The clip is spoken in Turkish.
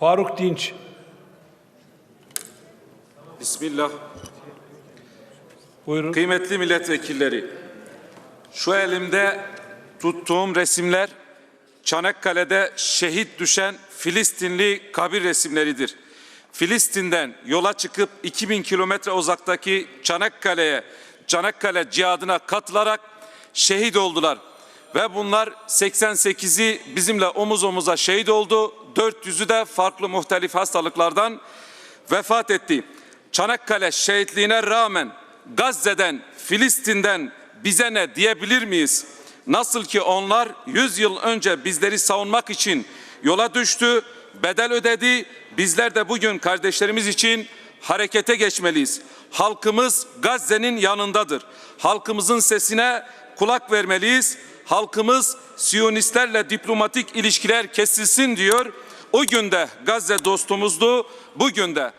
Faruk Dinç. Bismillah. Buyurun. Kıymetli milletvekilleri, şu elimde tuttuğum resimler Çanakkale'de şehit düşen Filistinli kabir resimleridir. Filistin'den yola çıkıp 2000 kilometre uzaktaki Çanakkale'ye, Çanakkale cihadına katılarak şehit oldular. Ve bunlar 88'i bizimle omuz omuza şehit oldu. 400'ü de farklı muhtelif hastalıklardan vefat etti. Çanakkale şehitliğine rağmen Gazze'den, Filistin'den bize ne diyebilir miyiz? Nasıl ki onlar 100 yıl önce bizleri savunmak için yola düştü, bedel ödedi. Bizler de bugün kardeşlerimiz için harekete geçmeliyiz. Halkımız Gazze'nin yanındadır. Halkımızın sesine kulak vermeliyiz. Halkımız Siyonistlerle diplomatik ilişkiler kesilsin diyor. O gün de Gazze dostumuzdu, bugün de